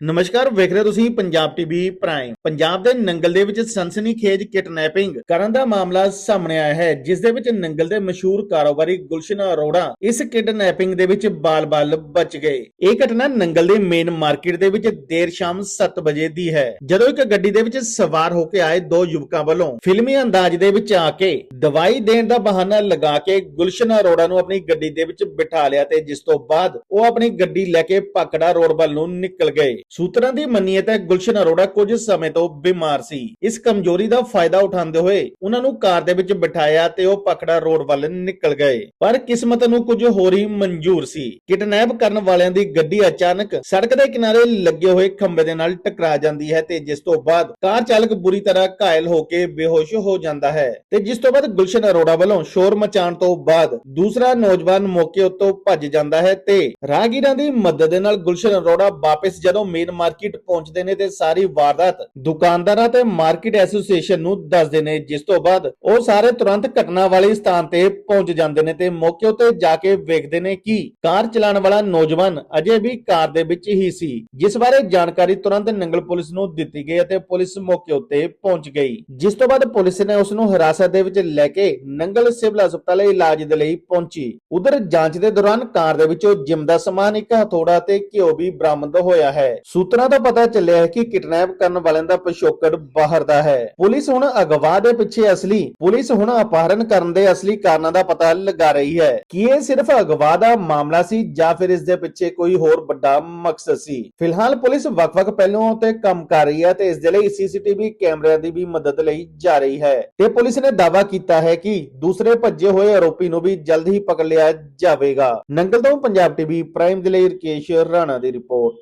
ਨਮਸਕਾਰ, ਵੇਖ ਰਹੇ ਹੋ ਤੁਸੀਂ ਪੰਜਾਬ ਟੀਵੀ ਪ੍ਰਾਈਮ ਪੰਜਾਬ ਦੇ ਨੰਗਲ ਦੇ ਵਿੱਚ ਸਨਸਨੀਖੇਜ ਕਿਡਨੈਪਿੰਗ ਕਰਨ ਦਾ ਮਾਮਲਾ ਸਾਹਮਣੇ ਆਇਆ ਹੈ, ਜਿਸ ਦੇ ਵਿੱਚ ਨੰਗਲ ਦੇ ਮਸ਼ਹੂਰ ਕਾਰੋਬਾਰੀ ਗੁਲਸ਼ਨ ਅਰੋੜਾ ਇਸ ਕਿਡਨੈਪਿੰਗ ਦੇ ਵਿੱਚ ਬਾਲ-ਬਾਲ ਬਚ ਗਏ। ਇਹ ਘਟਨਾ ਨੰਗਲ ਦੇ ਮੇਨ ਮਾਰਕੀਟ ਦੇ ਵਿੱਚ ਦੇਰ ਸ਼ਾਮ 7 ਵਜੇ ਦੀ ਹੈ। ਜਦੋਂ ਇੱਕ ਗੱਡੀ ਦੇ ਵਿੱਚ ਸਵਾਰ ਹੋ ਕੇ ਆਏ ਦੋ ਯੁਵਕਾਂ ਵੱਲੋਂ, ਫਿਲਮੀ ਅੰਦਾਜ਼ ਦੇ ਵਿੱਚ ਆ ਕੇ ਦਵਾਈ ਦੇਣ ਦਾ ਬਹਾਨਾ ਲਗਾ ਕੇ ਗੁਲਸ਼ਨ ਅਰੋੜਾ ਨੂੰ ਆਪਣੀ ਗੱਡੀ ਦੇ ਵਿੱਚ ਬਿਠਾ ਲਿਆ ਤੇ ਜਿਸ ਤੋਂ ਬਾਅਦ ਉਹ ਆਪਣੀ ਗੱਡੀ ਲੈ ਕੇ ਪਕੜਾ ਰੋਡ ਵੱਲ ਨੂੰ ਨਿਕਲ ਗਏ। ਸੂਤਰਾਂ ਦੀ ਮੰਨੀਏ ਤਾਂ ਗੁਲਸ਼ਨ ਅਰੋੜਾ ਕੁਝ ਸਮੇਂ ਤੋਂ ਬਿਮਾਰ ਸੀ। ਇਸ ਕਮਜ਼ੋਰੀ ਦਾ ਫਾਇਦਾ ਉਠਾਉਂਦੇ ਹੋਏ ਉਹਨਾਂ ਨੂੰ ਕਾਰ ਦੇ ਵਿੱਚ ਬਿਠਾਇਆ ਤੇ ਉਹ ਪਕੜਾ ਰੋਡ ਵੱਲ ਨਿਕਲ ਗਏ। ਪਰ ਕਿਸਮਤ ਨੂੰ ਕੁਝ ਹੋਰ ਹੀ ਮਨਜ਼ੂਰ ਸੀ। ਕਿਡਨੈਪ ਕਰਨ ਵਾਲਿਆਂ ਦੀ ਗੱਡੀ ਅਚਾਨਕ ਸੜਕ ਦੇ ਕਿਨਾਰੇ ਲੱਗੇ ਹੋਏ ਖੰਭੇ ਦੇ ਨਾਲ ਟਕਰਾ ਜਾਂਦੀ ਹੈ ਤੇ ਜਿਸ ਤੋਂ ਬਾਅਦ ਕਾਰ ਚਾਲਕ ਬੁਰੀ ਤਰ੍ਹਾਂ ਘਾਇਲ ਹੋ ਕੇ ਬੇਹੋਸ਼ ਹੋ ਜਾਂਦਾ ਹੈ। ਤੇ ਜਿਸ ਤੋਂ ਬਾਅਦ ਗੁਲਸ਼ਨ ਅਰੋੜਾ ਵੱਲੋਂ ਸ਼ੋਰ ਮਚਾਉਣ ਤੋਂ ਬਾਅਦ ਦੂਸਰਾ ਨੌਜਵਾਨ ਮੌਕੇ ਉੱਤੋਂ ਭੱਜ ਜਾਂਦਾ ਹੈ ਤੇ ਰਾਹਗੀਰਾਂ ਦੀ ਮਦਦ ਦੇ ਨਾਲ ਗੁਲਸ਼ਨ ਅਰੋੜਾ ਵਾਪਸ ਜਦੋਂ ਮੇਨ ਮਾਰਕੀਟ ਪਹੁੰਚਦੇ ਨੇ ਤੇ ਸਾਰੀ ਵਾਰਦਾਤ ਦੁਕਾਨਦਾਰਾਂ ਤੇ ਮਾਰਕੀਟ ਐਸੋਸੀਏਸ਼ਨ ਨੂੰ ਦੱਸਦੇ ਨੇ। ਜਿਸ ਤੋਂ ਬਾਅਦ ਉਹ ਸਾਰੇ ਤੁਰੰਤ ਘਟਨਾ ਵਾਲੇ ਸਥਾਨ ਤੇ ਪਹੁੰਚ ਜਾਂਦੇ ਨੇ ਤੇ ਮੌਕੇ ਉੱਤੇ ਜਾ ਕੇ ਵੇਖਦੇ ਨੇ ਕਿ ਕਾਰ ਚਲਾਉਣ ਵਾਲਾ ਨੌਜਵਾਨ ਅਜੇ ਵੀ ਕਾਰ ਦੇ ਵਿੱਚ ਹੀ ਸੀ। ਜਿਸ ਬਾਰੇ ਜਾਣਕਾਰੀ ਤੁਰੰਤ ਨੰਗਲ ਪੁਲਿਸ ਨੂੰ ਦਿੱਤੀ ਗਈ ਅਤੇ ਪੁਲਿਸ ਮੌਕੇ ਉੱਤੇ ਪਹੁੰਚ ਗਈ। ਜਿਸ ਤੋਂ ਬਾਅਦ ਪੁਲਿਸ ਨੇ ਉਸ ਨੂੰ ਹਿਰਾਸਤ ਦੇ ਵਿੱਚ ਲੈ ਕੇ ਨੰਗਲ ਸਿਵਲ ਹਸਪਤਾਲ ਇਲਾਜ ਦੇ ਲਈ ਪਹੁੰਚੀ। ਉਧਰ ਜਾਂਚ ਦੇ ਦੌਰਾਨ ਕਾਰ ਦੇ ਵਿੱਚੋਂ ਜਿਮ ਦਾ ਸਮਾਨ, ਇੱਕ ਹਥੋੜਾ ਤੇ ਘਿਓ ਵੀ ਬਰਾਮਦ ਹੋਇਆ ਹੈ। ਸੂਤਰਾਂ ਤੋਂ ਪਤਾ ਚੱਲਿਆ ਹੈ ਕਿ ਕਿਡਨੈਪ ਕਰਨ ਵਾਲਿਆਂ ਦਾ ਪਿਛੋਕੜ ਬਾਹਰ ਦਾ ਹੈ। ਪੁਲਿਸ ਹੁਣ ਅਗਵਾ ਦੇ ਪਿੱਛੇ ਅਸਲੀ। ਪੁਲਿਸ ਹੁਣ ਅਪਹਰਨ ਕਰਨ ਦੇ ਅਸਲੀ ਕਾਰਨਾਂ ਦਾ ਪਤਾ ਲਗਾ ਰਹੀ ਹੈ ਕਿ ਇਹ ਸਿਰਫ ਅਗਵਾ ਦਾ ਮਾਮਲਾ ਸੀ ਜਾਂ ਫਿਰ ਇਸ ਦੇ ਪਿੱਛੇ ਕੋਈ ਹੋਰ ਵੱਡਾ ਮਕਸਦ ਸੀ। ਫਿਲਹਾਲ ਪੁਲਿਸ ਵੱਖ-ਵੱਖ ਪਹਿਲੂਆਂ ਤੇ ਕੰਮ ਕਰ ਰਹੀ ਹੈ ਤੇ ਇਸ ਦੇ ਲਈ ਸੀਸੀਟੀਵੀ ਕੈਮਰਿਆਂ ਦੀ ਵੀ ਮਦਦ ਲਈ ਜਾ ਰਹੀ ਹੈ। ਤੇ ਪੁਲਿਸ ਨੇ ਦਾਅਵਾ ਕੀਤਾ ਹੈ ਕਿ ਦੂਸਰੇ ਭੱਜੇ ਹੋਏ ਆਰੋਪੀ ਨੂੰ ਵੀ ਜਲਦ ਹੀ ਪਕੜ ਲਿਆ ਜਾਵੇਗਾ। ਨੰਗਲ ਤੋਂ ਪੰਜਾਬ ਟੀਵੀ, ਪ੍ਰਾਈਮ ਦੇ ਲਈ ਰਕੇਸ਼ ਰਾਣਾ ਦੀ ਰਿਪੋਰਟ।